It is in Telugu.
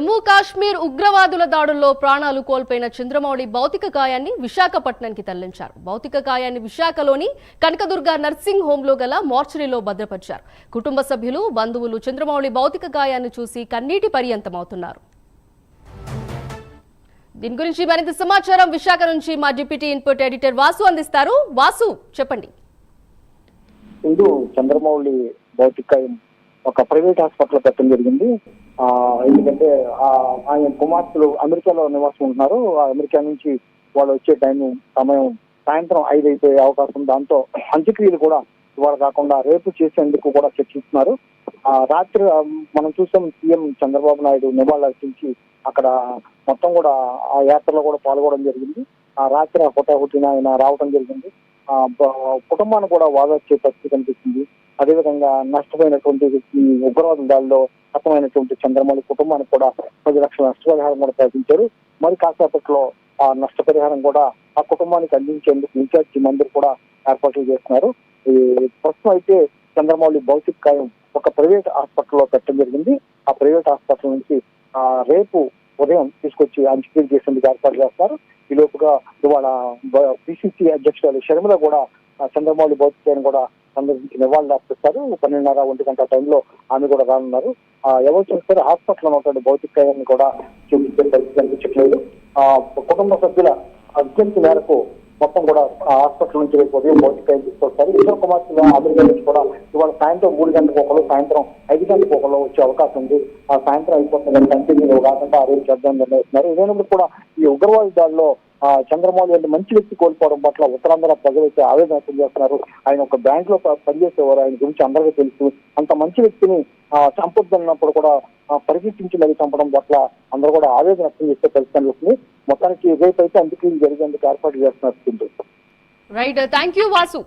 జమ్మూ కాశ్మీర్ ఉగ్రవాదుల దాడుల్లో ప్రాణాలు కోల్పోయిన చంద్రమౌళి భౌతిక కాయాన్ని విశాఖపట్నానికి తరలించారు. భౌతిక కాయాన్ని విశాఖలోని కనకదుర్గ నర్సింగ్ హోంలో గల మార్చరీలో భద్రపరిచారు. కుటుంబ సభ్యులు బంధువులు చంద్రమౌళి భౌతిక కాయాన్ని చూసి కన్నీటి పర్యంతమవుతున్నారు. దీని గురించి మరింత సమాచారం విశాఖ నుంచి మా డిప్యూటీ ఇన్పుట్ ఎడిటర్ వాసు అందిస్తారు. వాసు చెప్పండి. చంద్రమౌళి భౌతిక ఒక ప్రైవేట్ హాస్పిటల్ పెట్టడం జరిగింది. ఎందుకంటే ఆయన కుమార్తెలు అమెరికాలో నివాసం ఉంటున్నారు. ఆ అమెరికా నుంచి వాళ్ళు వచ్చే టైం సమయం సాయంత్రం ఐదు అయిపోయే అవకాశం. దాంతో అంత్యక్రియలు కూడా ఇవాళ కాకుండా రేపు చేసేందుకు కూడా చర్చిస్తున్నారు. ఆ రాత్రి మనం చూసాం సీఎం చంద్రబాబు నాయుడు నివాళులర్పించి అక్కడ మొత్తం కూడా ఆ యాత్రలో కూడా పాల్గొనడం జరిగింది. ఆ రాత్రి హుటాహుటిన ఆయన రావడం జరిగింది. కుటుంబాన్ని కూడా వాదొచ్చే పరిస్థితి కనిపిస్తుంది. అదేవిధంగా నష్టపోయినటువంటి ఈ ఉగ్రవాదుల దాడిలో హతమైనటువంటి చంద్రమౌళి కుటుంబానికి కూడా పది లక్షల నష్టపరిహారం కూడా ప్రకటించారు. మరి కాసేపట్లో ఆ నష్టపరిహారం కూడా ఆ కుటుంబానికి అందించేందుకు ఇన్ఛార్జి మందిర్ కూడా ఏర్పాట్లు చేస్తున్నారు. ఈ ప్రస్తుతం అయితే చంద్రమౌళి భౌతిక కాయం ఒక ప్రైవేట్ హాస్పిటల్లో పెట్టడం జరిగింది. ఆ ప్రైవేట్ హాస్పిటల్ నుంచి ఆ రేపు ఉదయం తీసుకొచ్చి అంత్యక్రియలు చేసేందుకు ఏర్పాటు చేస్తారు. ఈ లోపుగా ఇవాళ పిసిసి అధ్యక్షురాలు షర్మిల కూడా చంద్రమౌళి భౌతికాన్ని కూడా సందర్శించి నివాళులు అర్పిస్తారు. పన్నెండున్నర ఒంటి గంట టైంలో ఆమె కూడా రానున్నారు. ఎవరు చూస్తారు? హాస్పిటల్ ఉన్నటువంటి భౌతికాయాన్ని కూడా చూపించే పరిస్థితి కనిపించట్లేదు. ఆ కుటుంబ సభ్యుల అభ్యర్థి మేరకు మొత్తం కూడా హాస్పిటల్ నుంచి రేపు ఉదయం భౌతికాయం తీసుకొస్తారు. ఇద్దరు కుమార్తె అమెరికా నుంచి కూడా ఇవాళ సాయంత్రం మూడు గంటలకు ఒకరు సాయంత్రం ఐదు గంటలకు ఒకరు వచ్చే అవకాశం ఉంది. ఆ సాయంత్రం అయిపోతుంది కంటిన్యూ కాకుండా ఆ రోజు చేద్దాం నిర్ణయిస్తున్నారు. ఇదేనప్పుడు కూడా ఈ ఉగ్రవాద దాడిలో చంద్రమౌళి అంటే మంచి వ్యక్తి కోల్పోవడం పట్ల ఉత్తరాంధ్ర ప్రజలైతే ఆవేదన వ్యక్తం చేస్తున్నారు. ఆయన ఒక బ్యాంక్లో పనిచేసేవారు. ఆయన గురించి అందరికీ తెలుసు. అంత మంచి వ్యక్తిని చంపొద్దన్నప్పుడు కూడా పరిశీలించి మరి చంపడం పట్ల అందరూ కూడా ఆవేదన వ్యక్తం చేసే పరిస్థితి మొత్తానికి రేపు అయితే అందుకే జరిగేందుకు ఏర్పాటు చేస్తున్నారు రైట్ థ్యాంక్ యూ వాసు